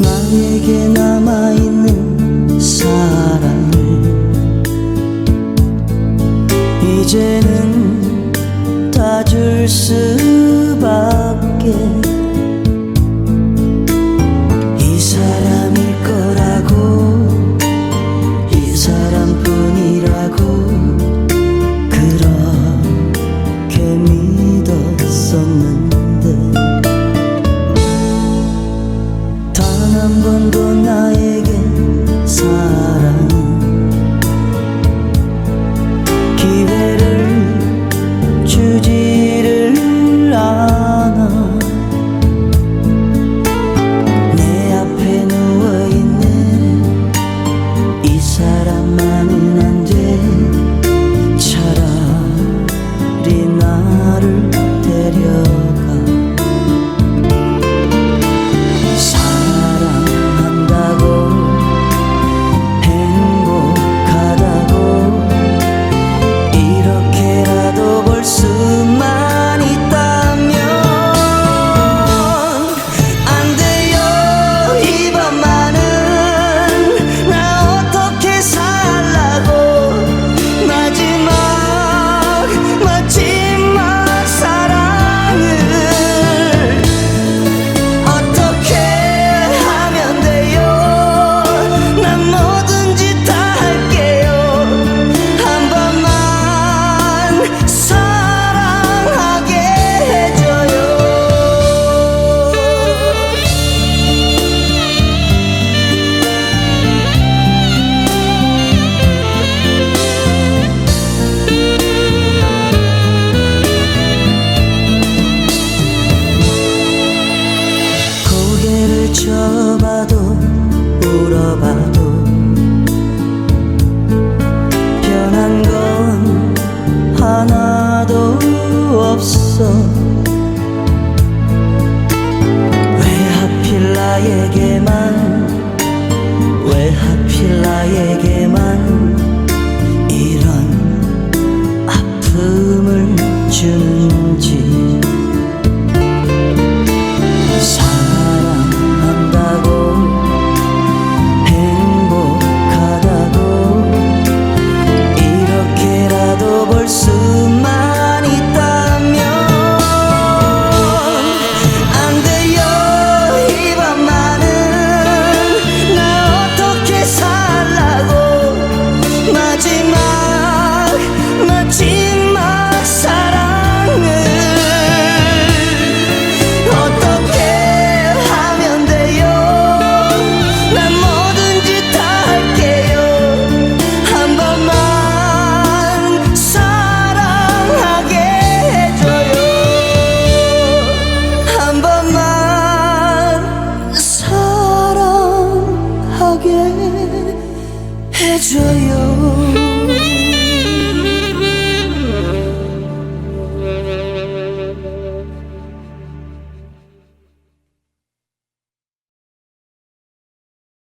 나에게 남아있는 사랑을. 이제는 다 줄 수밖에 한 번도 나의 없어. 왜 하필 나에게만 해줘요.